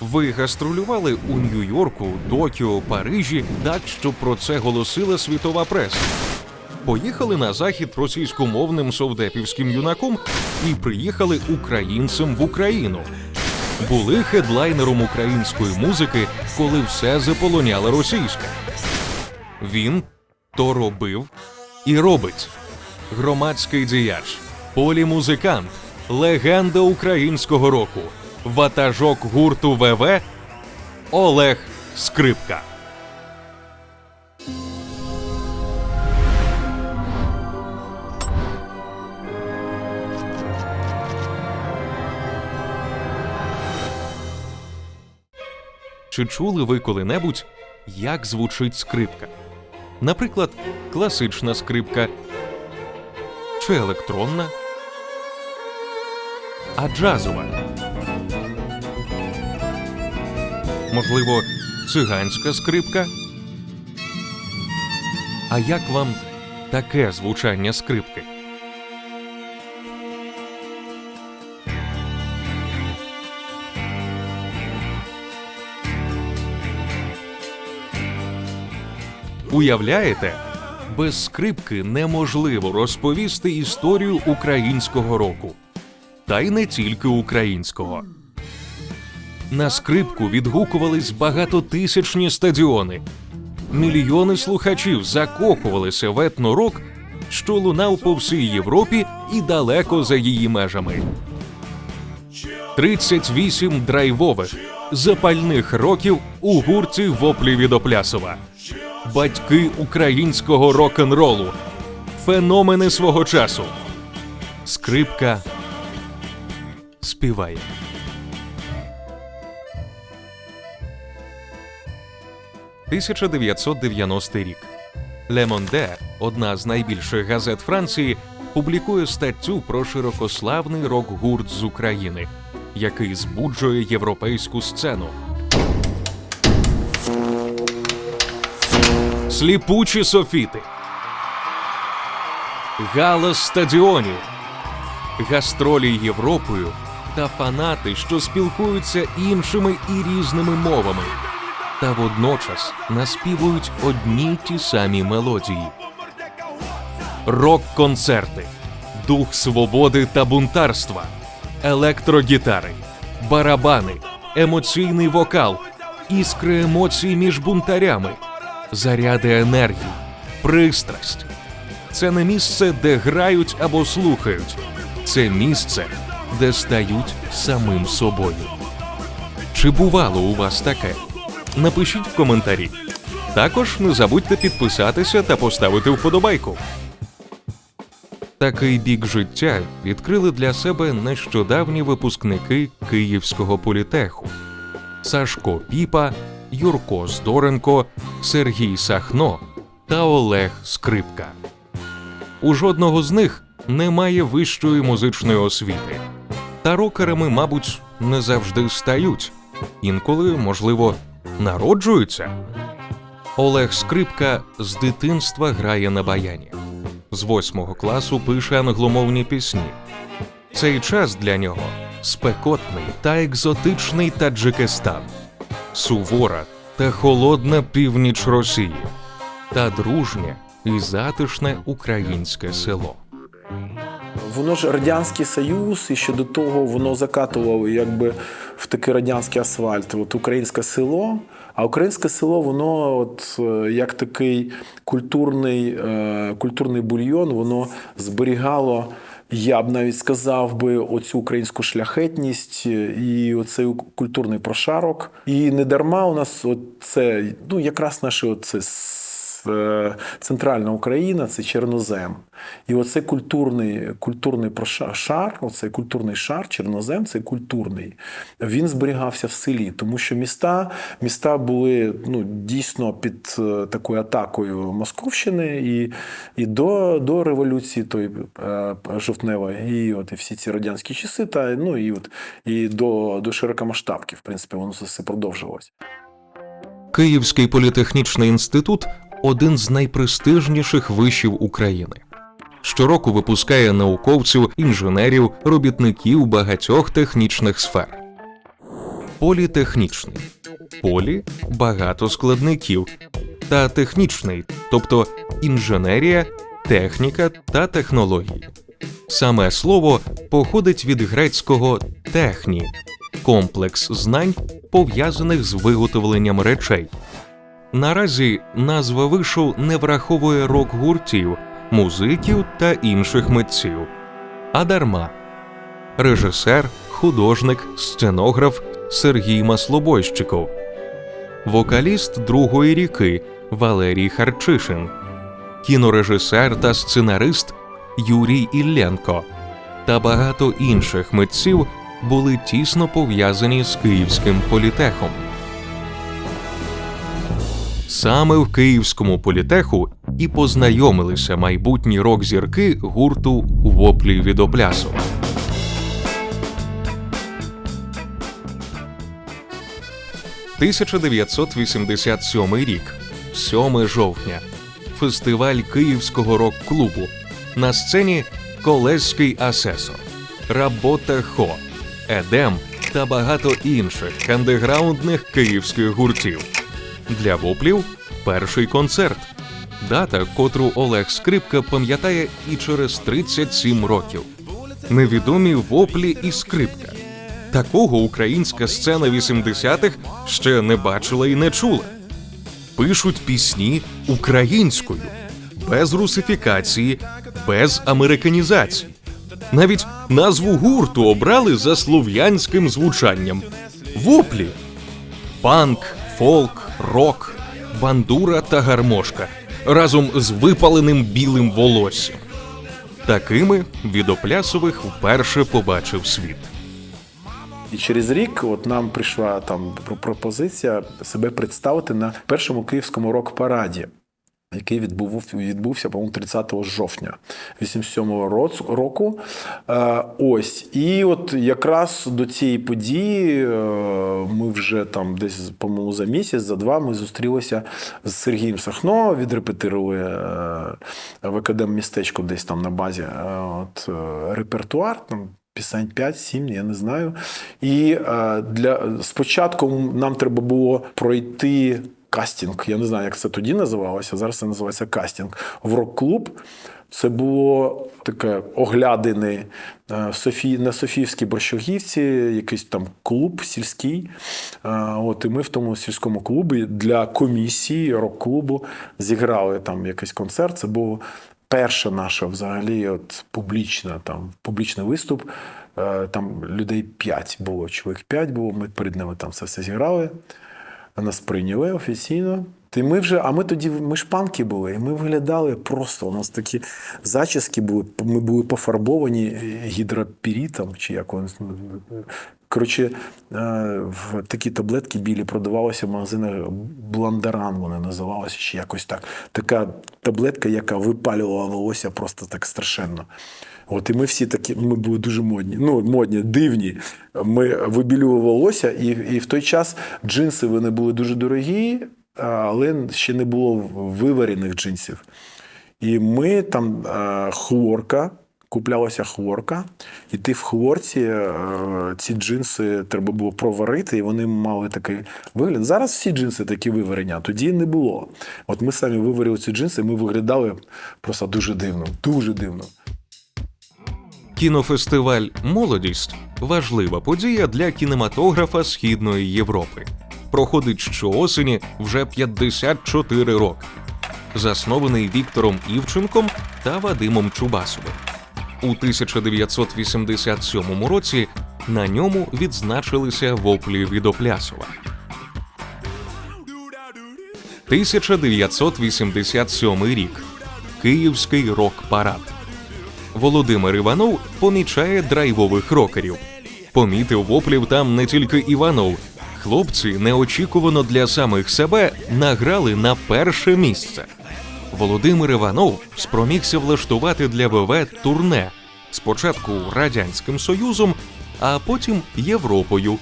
Ви гастролювали у Нью-Йорку, Токіо, Парижі так, щоб про це голосила світова преса. Поїхали на захід російськомовним совдепівським юнаком і приїхали українцем в Україну. Були хедлайнером української музики, коли все заполоняла російська. Він то робив і робить. Громадський діяч, полімузикант, легенда українського року, ватажок гурту ВВ Олег Скрипка. Чи чули ви коли-небудь, як звучить скрипка? Наприклад, класична скрипка чи електронна, а джазова. Можливо, циганська скрипка. А як вам таке звучання скрипки? Уявляєте, без скрипки неможливо розповісти історію українського року. Та й не тільки українського. На скрипку відгукувались багатотисячні стадіони. Мільйони слухачів закохувалися в етнорок, що лунав по всій Європі і далеко за її межами. 38 драйвових, запальних років у гурті воплі від Оплясова. Батьки українського рок-н-ролу, феномени свого часу. Скрипка співає. «1990 рік. Le Monde, одна з найбільших газет Франції, публікує статтю про широкославний рок-гурт з України, який збуджує європейську сцену. Сліпучі софіти. Галас стадіонів. Гастролі Європою та фанати, що спілкуються іншими і різними мовами. Та водночас наспівують одні ті самі мелодії. Рок-концерти, дух свободи та бунтарства, електрогітари, барабани, емоційний вокал, іскри емоцій між бунтарями, заряди енергії, пристрасть. Це не місце, де грають або слухають. Це місце, де стають самим собою. Чи бувало у вас таке? Напишіть в коментарі. Також не забудьте підписатися та поставити вподобайку. Такий бік життя відкрили для себе нещодавні випускники Київського політеху Сашко Піпа, Юрко Здоренко, Сергій Сахно та Олег Скрипка. У жодного з них немає вищої музичної освіти. Та рокерами, мабуть, не завжди стають. Інколи, можливо, народжуються. Олег Скрипка з дитинства грає на баяні. З восьмого класу пише англомовні пісні. Цей час для нього спекотний та екзотичний Таджикистан, сувора та холодна північ Росії та дружнє і затишне українське село. Воно ж радянський союз, і ще до того воно закатувало якби в такий радянський асфальт. От українське село. А українське село, воно, от е, як такий культурний, е, культурний бульйон, воно зберігало. Я б навіть сказав би оцю українську шляхетність і оцей культурний прошарок. І не дарма у нас це, ну якраз наше оце е, центральна Україна це Чорнозем. І оцей культурний, культурний шар, оцей культурний шар, Чорнозем, це культурний. Він зберігався в селі, тому що міста, міста були ну, дійсно під е, такою атакою Московщини і, і до, до революції той е, жовтневої, і от і всі ці радянські часи, та ну і от і до, до широкомасштабки, в принципі, воно все продовжувалося. Київський політехнічний інститут один з найпрестижніших вишів України. Щороку випускає науковців, інженерів, робітників багатьох технічних сфер. політехнічний. Полі багато складників та технічний, тобто інженерія, техніка та технології. Саме слово походить від грецького техні комплекс знань, пов'язаних з виготовленням речей. Наразі назва вишу не враховує рок-гуртів, музиків та інших митців. А дарма. Режисер, художник, сценограф Сергій Маслобойщиков, вокаліст другої ріки Валерій Харчишин, кінорежисер та сценарист Юрій Ілленко та багато інших митців були тісно пов'язані з Київським політехом. Саме в Київському політеху і познайомилися майбутні рок-зірки гурту Воплі від Оплясу. – 1987 рік, 7 жовтня. Фестиваль Київського рок-клубу. На сцені Колеський асесор, Работа Хо, Едем та багато інших андеграундних київських гуртів. Для воплів перший концерт. Дата, котру Олег Скрипка пам'ятає і через 37 років. Невідомі воплі і скрипка. Такого українська сцена 80-х ще не бачила і не чула. Пишуть пісні українською, без русифікації, без американізації. Навіть назву гурту обрали за слов'янським звучанням воплі. Панк, фолк, рок, бандура та гармошка разом з випаленим білим волоссям. Такими відоплясових вперше побачив світ. І через рік от нам прийшла там пропозиція себе представити на першому київському рок-параді. Який відбув, відбувся, по-моєму, 30 жовтня 87-го року. Е, ось. І от якраз до цієї події е, ми вже там десь, по-моєму, за місяць, за два ми зустрілися з Сергієм Сахно, відрепетирували е, в академ-містечку десь там на базі от, репертуар. Там, Пісень 5-7, я не знаю. І е, для спочатку нам треба було пройти кастинг. Я не знаю, як це тоді називалося. Зараз це називається кастинг в рок-клуб. Це було таке оглядини е, Софі... на Софіївській Борщагівці, якийсь там клуб сільський. Е, От, і ми в тому сільському клубі для комісії рок-клубу зіграли там якийсь концерт. Це був перша наша взагалі от, публічна, там, публічний виступ. Е, Там людей 5 було, чоловік 5 було. Ми перед ними там це все зіграли. Нас прийняли офіційно. І ми вже, а ми тоді ми ж панки були, і ми виглядали просто. У нас такі зачіски були. Ми були пофарбовані гідропірітом, чи як вони. Коротше, е, такі таблетки білі продавалися в магазинах Бландаран, вони називалися чи якось так. Така таблетка, яка випалювала волосся просто так страшенно. От і ми всі такі, ми були дуже модні. Ну, модні, дивні. Ми вибілювали волосся, і, і в той час джинси вони були дуже дорогі, але ще не було виварених джинсів. І ми там хлорка, куплялася хлорка, і ти в хлорці е, ці джинси треба було проварити, і вони мали такий вигляд. Зараз всі джинси такі виварені, а тоді не було. От ми самі виварили ці джинси, ми виглядали просто дуже дивно, дуже дивно. Кінофестиваль Молодість важлива подія для кінематографа Східної Європи. Проходить щоосені вже 54 роки. Заснований Віктором Івченком та Вадимом Чубасовим. У 1987 році на ньому відзначилися воплі від Оплясова. 1987 рік. Київський рок-парад. Володимир Іванов помічає драйвових рокерів. Помітив воплів там не тільки Іванов. Хлопці неочікувано для самих себе награли на перше місце. Володимир Іванов спромігся влаштувати для ВВ турне спочатку Радянським Союзом, а потім Європою.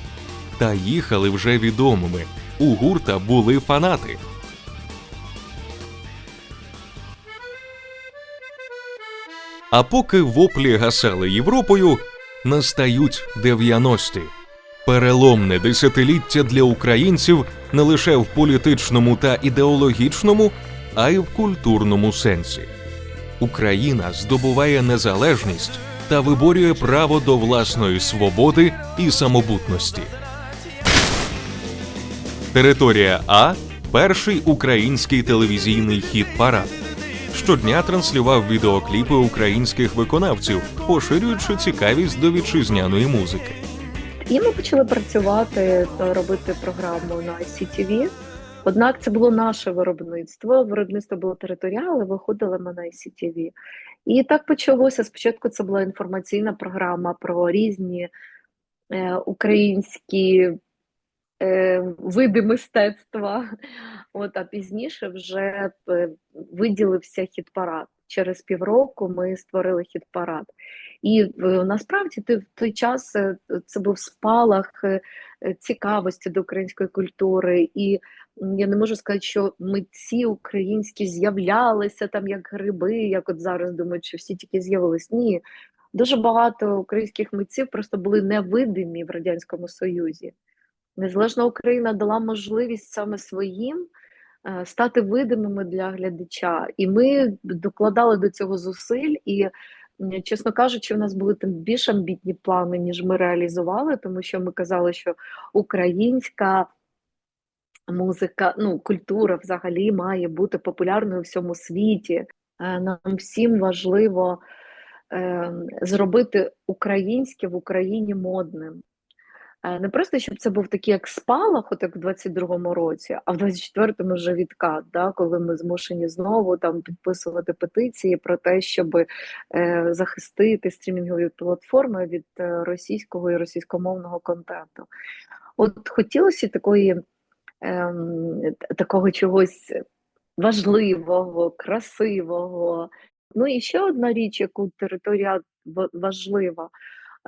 Та їхали вже відомими. У гурта були фанати. А поки воплі гасали Європою, настають 90-ті. Переломне десятиліття для українців не лише в політичному та ідеологічному, а й в культурному сенсі. Україна здобуває незалежність та виборює право до власної свободи і самобутності. Територія А перший український телевізійний хіт парад. Щодня транслював відеокліпи українських виконавців, поширюючи цікавість до вітчизняної музики. І ми почали працювати та робити програму на ICTV. Однак це було наше виробництво. Виробництво було територіале, виходили ми на ICTV. І так почалося. Спочатку це була інформаційна програма про різні е, українські види мистецтва. От, а пізніше вже е, виділився хіт-парад. Через півроку ми створили хіт-парад. І е, насправді в той час е, це був спалах е, е, цікавості до української культури. І я не можу сказати, що митці українські з'являлися там як гриби, як от зараз думають, що всі тільки з'явились. Ні. Дуже багато українських митців просто були невидимі в Радянському Союзі. Незалежна Україна дала можливість саме своїм е, стати видимими для глядача. І ми докладали до цього зусиль. І, чесно кажучи, у нас були там більш амбітні плани, ніж ми реалізували, тому що ми казали, що українська музика, ну, культура взагалі має бути популярною у всьому світі. Е, Нам всім важливо е, зробити українське в Україні модним. Е, Не просто щоб це був такий як спалах, от як в 22-му році, а в 24-му вже відкат, да, коли ми змушені знову там підписувати петиції про те, щоб е, захистити стрімінгові платформи від е, російського і російськомовного контенту. От хотілося такої, т- такого чогось важливого, красивого. Ну і ще одна річ, яку територія важлива.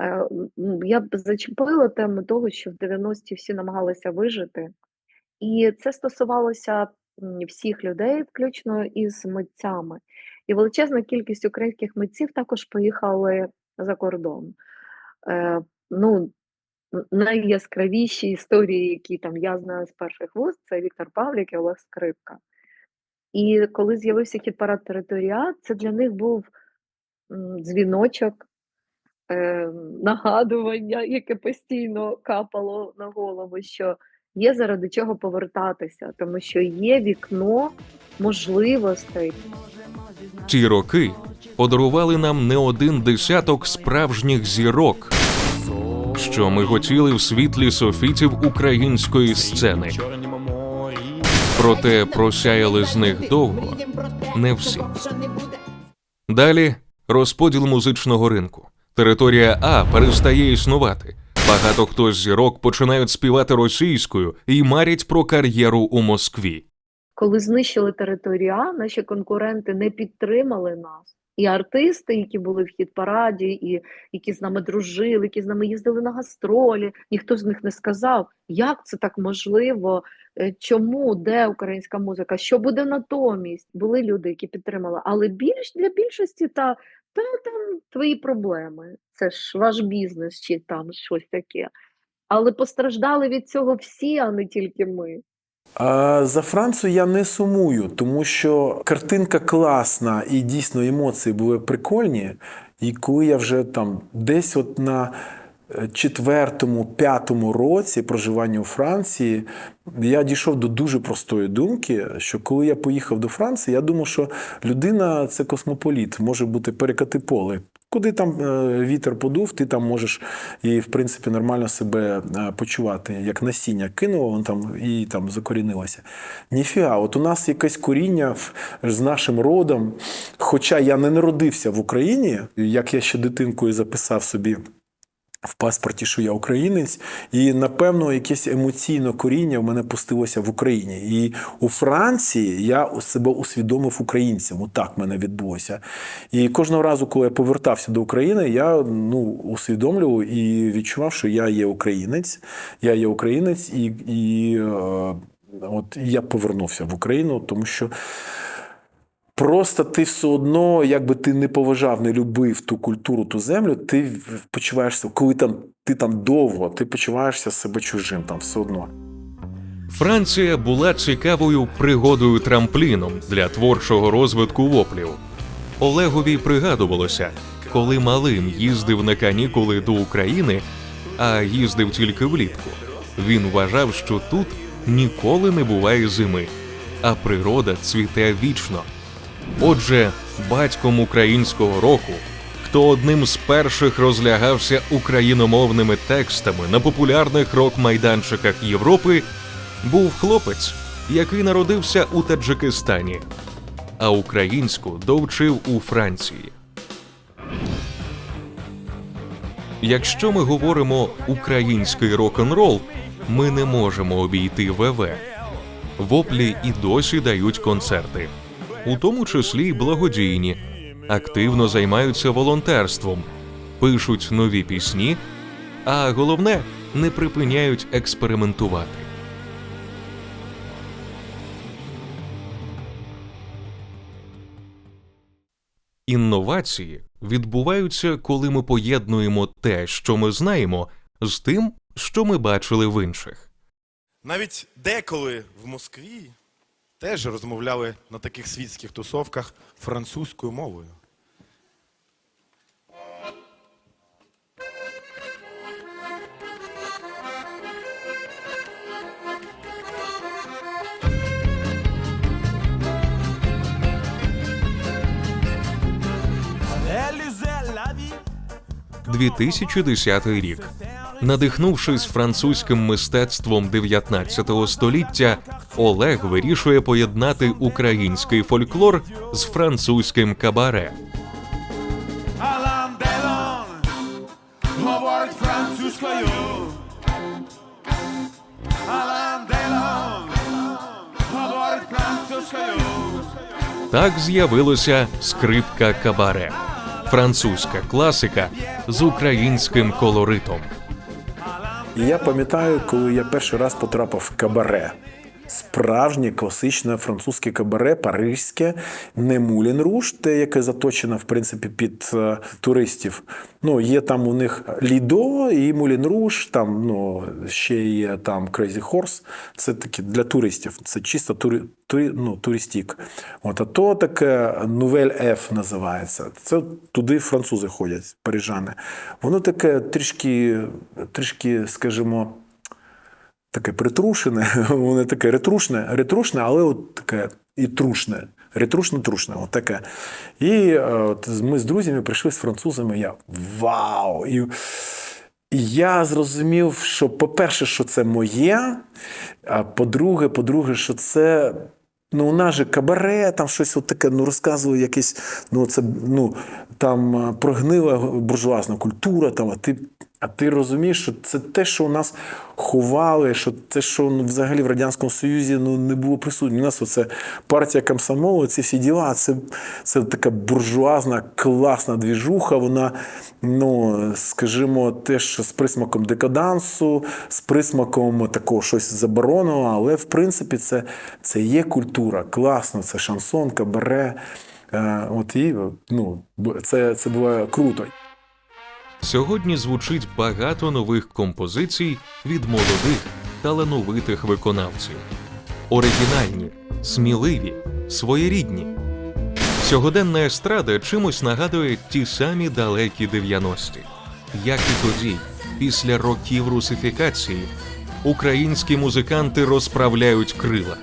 Е, м, Я б зачепила тему того, що в 90-ті всі намагалися вижити, і це стосувалося всіх людей, включно із митцями. І величезна кількість українських митців також поїхали за кордон. Е, ну, найяскравіші історії, які там я знаю з перших вуст, це Віктор Павлік і Олег Скрипка. І коли з'явився хіт-парад Територіат, це для них був дзвіночок, е, нагадування, яке постійно капало на голову, що є заради чого повертатися, тому що є вікно можливостей. Ті роки подарували нам не один десяток справжніх зірок, що ми хотіли в світлі софітів української сцени. Проте просяяли з них довго не всі. Далі розподіл музичного ринку. Територія А перестає існувати. Багато хто з зірок починають співати російською і марять про кар'єру у Москві. Коли знищили територія, наші конкуренти не підтримали нас. І артисти, які були в хіт-параді, і які з нами дружили, які з нами їздили на гастролі, ніхто з них не сказав, як це так можливо, е, чому, де українська музика, що буде натомість. Були люди, які підтримали, але більш для більшості та, та там твої проблеми. Це ж ваш бізнес чи там щось таке. Але постраждали від цього всі, а не тільки ми. А за Францію я не сумую, тому що картинка класна і дійсно емоції були прикольні. І коли я вже там десь от на е, четвертому, п'ятому році проживання у Франції, я дійшов до дуже простої думки, що коли я поїхав до Франції, я думав, що людина це космополіт, може бути перекати поле. Куди там е, вітер подув, ти там можеш і, в принципі, нормально себе е, почувати, як насіння кинуло, воно там і там закорінилося. Ніфіга, от у нас якесь коріння з нашим родом. Хоча я не народився в Україні, як я ще дитинкою записав собі. В паспорті, що я українець, і напевно якесь емоційне коріння в мене пустилося в Україні. І у Франції я себе усвідомив українцем. Отак мене відбулося. І кожного разу, коли я повертався до України, я ну, усвідомлював і відчував, що я є українець, я є українець, і, і е, от я повернувся в Україну, тому що Просто ти все одно, якби ти не поважав, не любив ту культуру, ту землю, ти почуваєшся, коли там ти там довго, ти почуваєшся себе чужим там все одно. Франція була цікавою пригодою трампліном для творчого розвитку воплів. Олегові пригадувалося, коли малим їздив на канікули до України, а їздив тільки влітку. Він вважав, що тут ніколи не буває зими, а природа цвіте вічно. Отже, батьком українського року, хто одним з перших розлягався україномовними текстами на популярних рок-майданчиках Європи, був хлопець, який народився у Таджикистані, а українську довчив у Франції. Якщо ми говоримо український рок-н-рол, ми не можемо обійти ВВ. Воплі і досі дають концерти, у тому числі й благодійні, активно займаються волонтерством, пишуть нові пісні, а головне не припиняють експериментувати. Інновації відбуваються, коли ми поєднуємо те, що ми знаємо, з тим, що ми бачили в інших. Навіть деколи в Москві теж розмовляли на таких світських тусовках французькою мовою. Elle usait la vie 2010 рік. Надихнувшись французьким мистецтвом 19 століття, Олег вирішує поєднати український фольклор з французьким кабаре. Так з'явилося скрипка кабаре, французька класика з українським колоритом. Я пам'ятаю, коли я перший раз потрапив в кабаре. Справжнє класичне французьке кабаре, паризьке, не Мулін Руш, те, яке заточено, в принципі, під е, туристів. Ну, є там у них Лідо і Мулін Руш, там ну, ще є там Crazy Horse. Це такі для туристів. Це чисто тури, турі, ну, туристік. От, а то таке Nouvelle F називається. Це туди французи ходять, парижани. Воно таке трішки, трішки, скажімо, таке притрушене, воно таке ретрушне, ретрушне, але от таке і трушне. Ретрушне-трушне, от таке. І е, от ми з друзями прийшли з французами. Я вау! І, і я зрозумів, що, по-перше, що це моє, а по-друге, по-друге, що це. Ну, у нас же кабаре, там щось от таке, ну розказує якесь, ну це ну там е, прогнила буржуазна культура, там, а ти, а ти розумієш, що це те, що у нас ховали, що те, що ну, взагалі в Радянському Союзі ну, не було присутнє. У нас оце партія комсомолу, ці всі діла, це, це така буржуазна, класна двіжуха, вона, ну, скажімо, теж з присмаком декадансу, з присмаком такого щось забороненого, але в принципі це, це є культура, класно, це шансон, кабаре. Е, От і ну, це, це буває круто. Сьогодні звучить багато нових композицій від молодих талановитих виконавців. Оригінальні, сміливі, своєрідні. Сьогоденна естрада чимось нагадує ті самі далекі 90-ті. Як і тоді, після років русифікації, українські музиканти розправляють крила,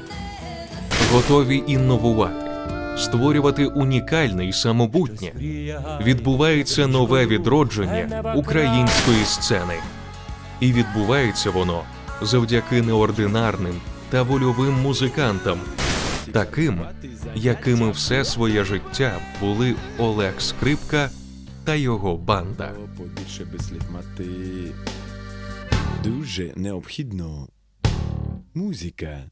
готові інновувати, створювати унікальне і самобутнє. Відбувається нове відродження української сцени. І відбувається воно завдяки неординарним та вольовим музикантам, таким, якими все своє життя були Олег Скрипка та його банда. Дуже необхідно. Музика.